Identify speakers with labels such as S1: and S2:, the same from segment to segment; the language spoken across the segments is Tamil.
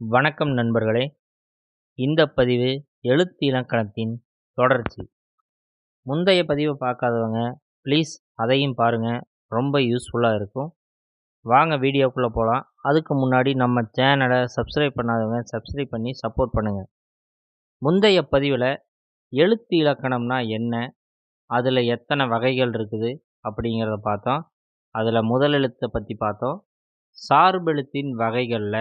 S1: வணக்கம் நண்பர்களே. இந்த பதிவு எழுத்து இலக்கணத்தின் தொடர்ச்சி. முந்தைய பதிவை பார்க்காதவங்க ப்ளீஸ் அதையும் பாருங்கள் ரொம்ப யூஸ்ஃபுல்லாக இருக்கும். வாங்க வீடியோக்குள்ளே போகலாம் அதுக்கு முன்னாடி நம்ம சேனலை சப்ஸ்கிரைப் பண்ணாதவங்க சப்ஸ்கிரைப் பண்ணி சப்போர்ட் பண்ணுங்கள் முந்தைய பதிவில் எழுத்து இலக்கணம்னா என்ன? அதில் எத்தனை வகைகள் இருக்குது? அப்படிங்கிறத பார்த்தோம். அதில் முதல் எழுத்தை பற்றி பார்த்தோம். சார்பெழுத்தின் வகைகளில்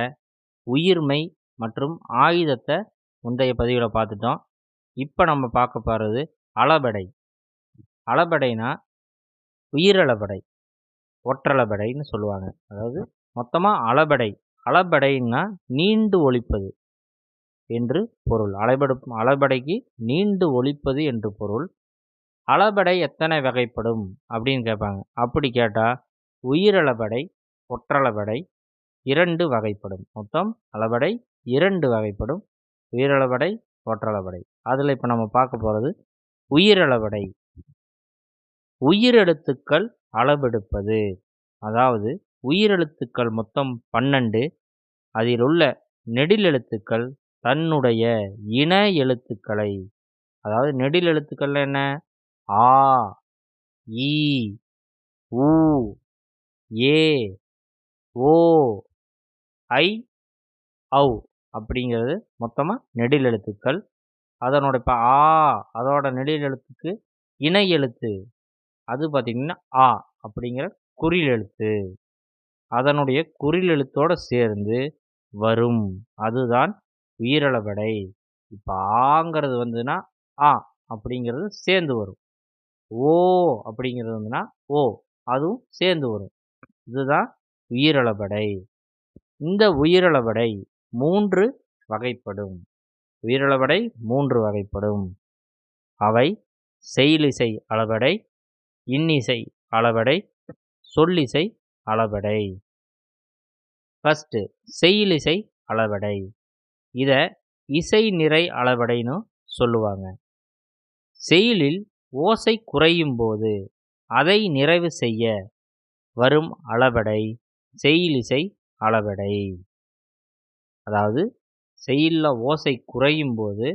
S1: உயிர்மை மற்றும் ஆயுதத்தை முந்தைய பதிவில் பார்த்துட்டோம். இப்போ நம்ம பார்க்க போகிறது அளபடை. அளபடைனா உயிரளபடை ஒற்றளபடைன்னு சொல்லுவாங்க. அதாவது மொத்தமாக அளபடை. அளபடைன்னா நீண்டு ஒழிப்பது என்று பொருள். அளபடு அளபடைக்கு நீண்டு ஒழிப்பது என்று பொருள். அளபடை எத்தனை வகைப்படும் அப்படின்னு கேட்பாங்க. அப்படி கேட்டால் உயிரளபடை ஒற்றளபடை இரண்டு வகைப்படும். மொத்தம் அளபடை இரண்டு வகைப்படும். உயிரளபடை ஒற்றளபடை அதில் இப்போ நம்ம பார்க்க போகிறது உயிரளபடை உயிரெழுத்துக்கள் அளவெடுப்பது. அதாவது உயிரெழுத்துக்கள் மொத்தம் பன்னெண்டு. அதில் உள்ள நெடில் எழுத்துக்கள் தன்னுடைய இன எழுத்துக்களை. அதாவது நெடில் எழுத்துக்கள் என்ன? ஆ ஈ ஊ ஏ ஓ ஐ ஔ அப்படிங்கிறது மொத்தமாக நெடில் எழுத்துக்கள். அதனோட இப்போ ஆ அதோட நெடில் எழுத்துக்கு இணை எழுத்து. அது பார்த்திங்கன்னா ஆ அப்படிங்கிற குறில் எழுத்து. அதனுடைய குறில் எழுத்தோடு சேர்ந்து வரும். அதுதான் உயிரளபடை இப்போ ஆங்கிறது வந்துன்னா ஆ அப்படிங்கிறது சேர்ந்து வரும். ஓ அப்படிங்கிறது வந்துன்னா ஓ அதுவும் சேர்ந்து வரும். இதுதான் உயிரளபடை இந்த உயிரளவடை மூன்று வகைப்படும். உயிரளவடை மூன்று வகைப்படும். அவை செயலிசை அளவடை இன்னிசை அளவடை சொல்லிசை அளபடை ஃபஸ்ட்டு செயலிசை அளவடை. இதை இசை நிறை அளவடைன்னு சொல்லுவாங்க. செயலில் ஓசை குறையும் போது அதை நிறைவு செய்ய வரும் அளவடை செயலிசை அளபடை அதாவது செய்யுளில் ஓசை குறையும் போது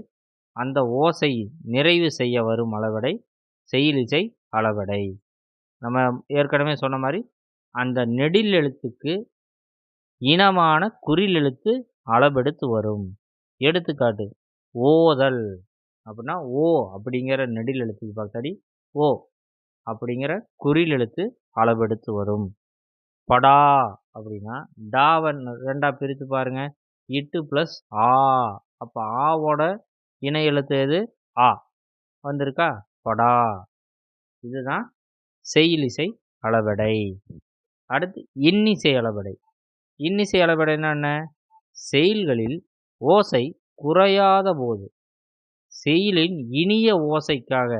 S1: அந்த ஓசை நிறைவு செய்ய வரும் அளபடை செயலிசை அளபடை நம்ம ஏற்கனவே சொன்ன மாதிரி அந்த நெடில் எழுத்துக்கு இனமான குறில் எழுத்து அளபெடுத்து வரும். எடுத்துக்காட்டு ஓதல் அப்படின்னா ஓ அப்படிங்கிற நெடில் எழுத்துக்கு பக்கத்தாடி ஓ அப்படிங்கிற குறில் எழுத்து அளவெடுத்து வரும். படா அப்படின்னா டாவை ரெண்டாக பிரித்து பாருங்க. இட்டு ப்ளஸ் ஆ. அப்போ ஆவோட இணை எழுத்து எது? ஆ. வந்திருக்கா? படா. இதுதான் செயலிசை அளவடை. அடுத்து இன்னிசை அளவடை. இன்னிசை அளவடைன்னா என்ன? செயல்களில் ஓசை குறையாத போது செயலின் இனிய ஓசைக்காக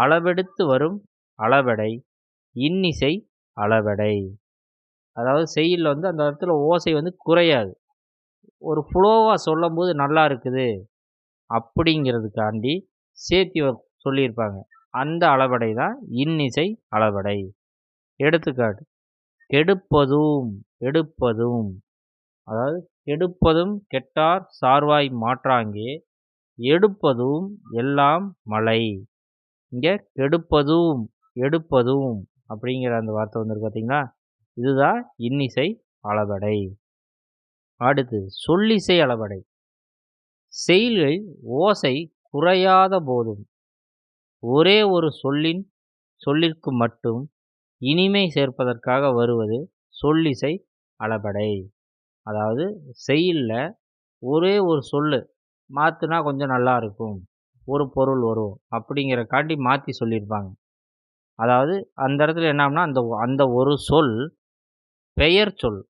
S1: அளவெடுத்து வரும் அளவடை இன்னிசை அளவடை. அதாவது செயலில் வந்து அந்த இடத்துல ஓசை வந்து குறையாது. ஒரு ஃப்ளோவாக சொல்லும்போது நல்லா இருக்குது அப்படிங்கிறதுக்காண்டி சேர்த்தி சொல்லியிருப்பாங்க. அந்த அளவடை தான் இன்னிசை அளவடை. எடுத்துக்காட்டு கெடுப்பதும் எடுப்பதும். அதாவது கெடுப்பதும் கெட்டார் சார்வாய் மாற்றாங்கே எடுப்பதும் எல்லாம் மழை இங்கே கெடுப்பதும் எடுப்பதும் அப்படிங்கிற அந்த வார்த்தை வந்துருக்கு பார்த்தீங்களா இதுதான் இன்னிசை அளபடை அடுத்து சொல்லிசை அளபடை செயல்கள் ஓசை குறையாத போதும். ஒரே ஒரு சொல்லின் சொல்லிற்கு மட்டும் இனிமை சேர்ப்பதற்காக வருவது சொல்லிசை அளபடை அதாவது செயலில் ஒரே ஒரு சொல்லு மாற்றினா கொஞ்சம் நல்லா இருக்கும். ஒரு பொருள் வரும் அப்படிங்கிற காட்டி மாற்றி சொல்லியிருப்பாங்க அதாவது அந்த இடத்துல என்னாம்னா அந்த அந்த ஒரு சொல் பெயர் சொல்.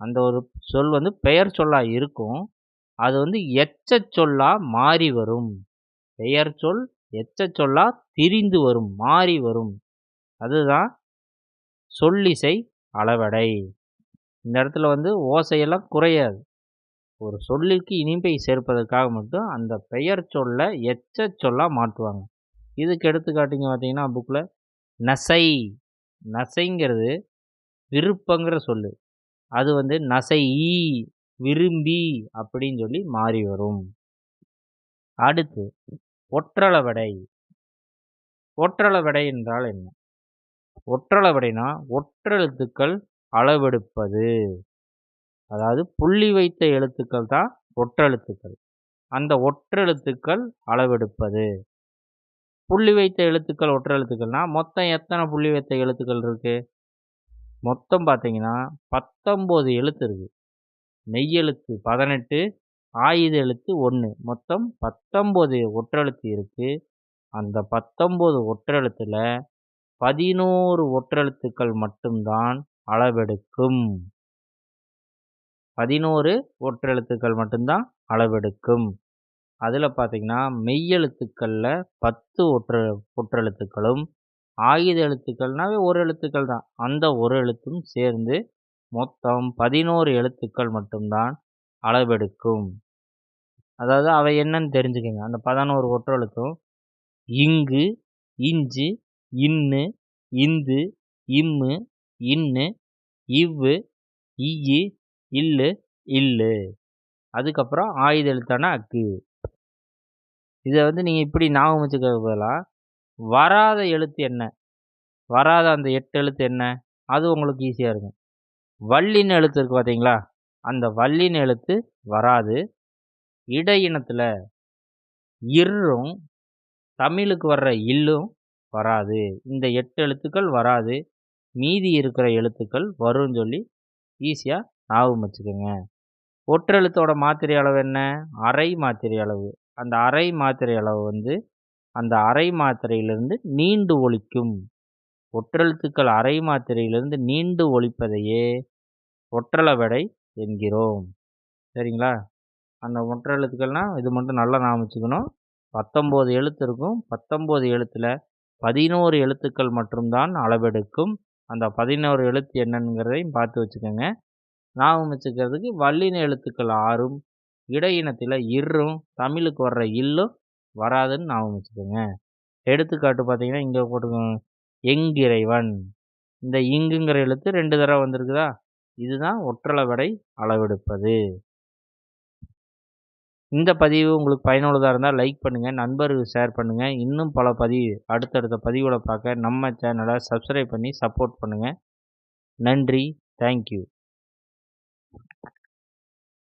S1: அந்த ஒரு சொல் வந்து பெயர் சொல்லாக இருக்கும். அது வந்து எச்ச சொல்லாக மாறி வரும். பெயர் சொல் எச்ச சொல்லாக திரிந்து வரும் மாறி வரும். அதுதான் சொல்லிசை அளவடை. இந்த இடத்துல வந்து ஓசையெல்லாம் குறையாது. ஒரு சொல்லிற்கு இனிப்பை சேர்ப்பதற்காக மட்டும் அந்த பெயர் சொல்ல எச்ச சொல்லாக மாற்றுவாங்க. இதுக்கு எடுத்துக்காட்டிங்க பார்த்தீங்கன்னா புக்கில் நசை. நசைங்கிறது விருப்பங்கிற சொல்லு. அது வந்து நசை விரும்பி அப்படின்னு சொல்லி மாறி வரும். அடுத்து ஒற்றளவடை. ஒற்றளவடை என்றால் என்ன? ஒற்றளவடைனா ஒற்றெழுத்துக்கள் அளவெடுப்பது. அதாவது புள்ளி வைத்த எழுத்துக்கள் தான் ஒற்றெழுத்துக்கள் அந்த ஒற்றெழுத்துக்கள் அளவெடுப்பது. புள்ளி வைத்த எழுத்துக்கள் ஒற்றெழுத்துக்கள்னால் மொத்தம் எத்தனை புள்ளி வைத்த எழுத்துக்கள் இருக்குது மொத்தம் பார்த்தீங்கன்னா பத்தொம்போது எழுத்து இருக்கு. மெய்யெழுத்து பதினெட்டு ஆயுத எழுத்து ஒன்று மொத்தம் பத்தொம்போது ஒற்றெழுத்து இருக்குது அந்த பத்தொம்போது ஒற்றெழுத்தில் பதினோரு ஒற்றெழுத்துக்கள் மட்டும்தான் அளவெடுக்கும். பதினோரு ஒற்றெழுத்துக்கள் மட்டும்தான் அளவெடுக்கும். அதில் பார்த்தீங்கன்னா மெய்யெழுத்துக்களில் பத்து ஒற்ற ஒற்றெழுத்துக்களும் ஆயுத எழுத்துக்கள்னாவே ஒரு எழுத்துக்கள் தான். அந்த ஒரு எழுத்தும் சேர்ந்து மொத்தம் பதினோரு எழுத்துக்கள் மட்டும்தான் அளவெடுக்கும். அதாவது அவை என்னன்னு தெரிஞ்சுக்கோங்க. அந்த பதினோரு ஒற்றெழுத்தும் இங்கு இஞ்சு இன்னு இந்து இம்மு இன்னு இவ்வு இய்யு இல்லு இல்லு. அதுக்கப்புறம் ஆயுத எழுத்தான அக்கு இதை வந்து நீங்கள் இப்படி ஞாபகம் வச்சுக்க பதிலாக வராத எழுத்து என்ன? வராத அந்த எட்டு எழுத்து என்ன? அது உங்களுக்கு ஈஸியாக இருக்கும். வள்ளின்னு எழுத்து இருக்குது பார்த்தீங்களா அந்த வள்ளின்னு எழுத்து வராது. இடையினத்தில் இரும் தமிழுக்கு வர்ற இல்லும் வராது. இந்த எட்டு எழுத்துக்கள் வராது. மீதி இருக்கிற எழுத்துக்கள் வரும்னு சொல்லி ஈஸியாக ஞாபகம் வச்சுக்கோங்க. ஒற்றெழுத்தோட மாத்திரை அளவு என்ன? அரை மாத்திரை அளவு. அந்த அரை மாத்திரை அளவு வந்து அந்த அரை மாத்திரையிலிருந்து நீண்டு ஒழிக்கும். ஒற்றெழுத்துக்கள் அரை மாத்திரையிலிருந்து நீண்டு ஒழிப்பதையே ஒற்றளவடை என்கிறோம். சரிங்களா? அந்த ஒற்றெழுத்துக்கள்னால் இது மட்டும் நல்லா நாம் வச்சுக்கணும். பத்தொம்போது எழுத்து இருக்கும். பத்தொம்போது எழுத்தில் பதினோரு எழுத்துக்கள் மட்டும்தான் அளவெடுக்கும். அந்த பதினோரு எழுத்து என்னங்கிறதையும் பார்த்து வச்சுக்கோங்க. ஞாபகம் வச்சுக்கிறதுக்கு வல்லின எழுத்துக்கள் ஆறும் இடையினத்தில் இர்ரும் தமிழுக்கு வர்ற இல்லும் வராதுன்னு ஞாபகம் வச்சுக்கோங்க. எடுத்துக்காட்டு பார்த்தீங்கன்னா இங்கே போட்டுக்கோங்க. எங்கிறைவன். இந்த இங்குங்கிற எழுத்து ரெண்டு தடவை வந்திருக்குதா? இதுதான் ஒற்றளவடை அளவெடுப்பது. இந்த பதிவு உங்களுக்கு பயனுள்ளதாக இருந்தால் லைக் பண்ணுங்கள் நண்பருக்கு ஷேர் பண்ணுங்கள் இன்னும் பல பதிவு அடுத்தடுத்த பதிவுகளை பார்க்க நம்ம சேனலை சப்ஸ்கிரைப் பண்ணி சப்போர்ட் பண்ணுங்கள் நன்றி தேங்க்யூ.